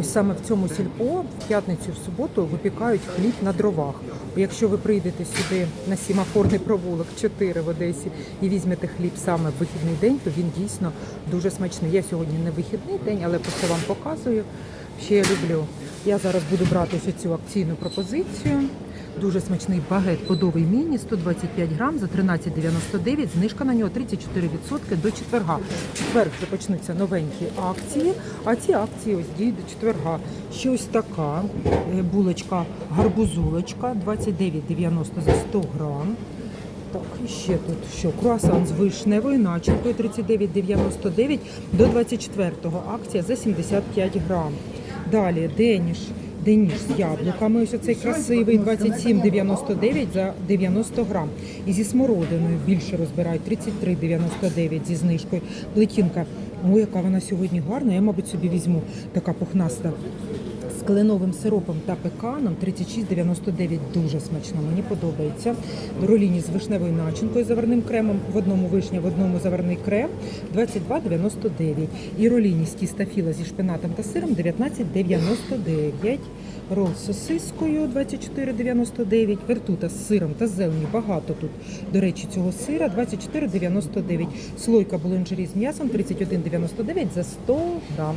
Ось саме в цьому сільпо в п'ятницю, в суботу випікають хліб на дровах. Якщо ви прийдете сюди на сімафорний провулок 4 в Одесі і візьмете хліб саме в вихідний день, то він дійсно дуже смачний. Я сьогодні не вихідний день, але просто вам показую. Ще я люблю. Я зараз буду брати ось цю акційну пропозицію. Дуже смачний багет подовий міні, 125 грам за 13,99. Знижка на нього 34% до четверга. В Четвер вже почнуться новенькі акції, а ці акції ось діють до четверга. Ще ось така е, булочка гарбузулочка 29,90 за 100 грам. Так, і ще тут що? Круасан з вишневою начинкою 39,99 до 24-го. Акція за 75 грам. Далі деніш. Деніш з яблуками, ось оцей красивий, 27,99 за 90 грам. І зі смородиною більше розбирають, 33,99 зі знижкою. Плетінка, ой, яка вона сьогодні гарна, я, мабуть, собі візьму така пухнаста кленовим сиропом та пеканом 36,99 дуже смачно. Мені подобається. Роліні з вишневою начинкою заварним кремом. В одному вишня, в одному заварний крем 22,99. І роліні з тіста філа зі шпинатом та сиром 19,99. Рол з сосискою 24,99. Вертута з сиром та зеленю. Багато тут, до речі, цього сира 24,99. Слойка булонжері з м'ясом 31,99 за 100 грам.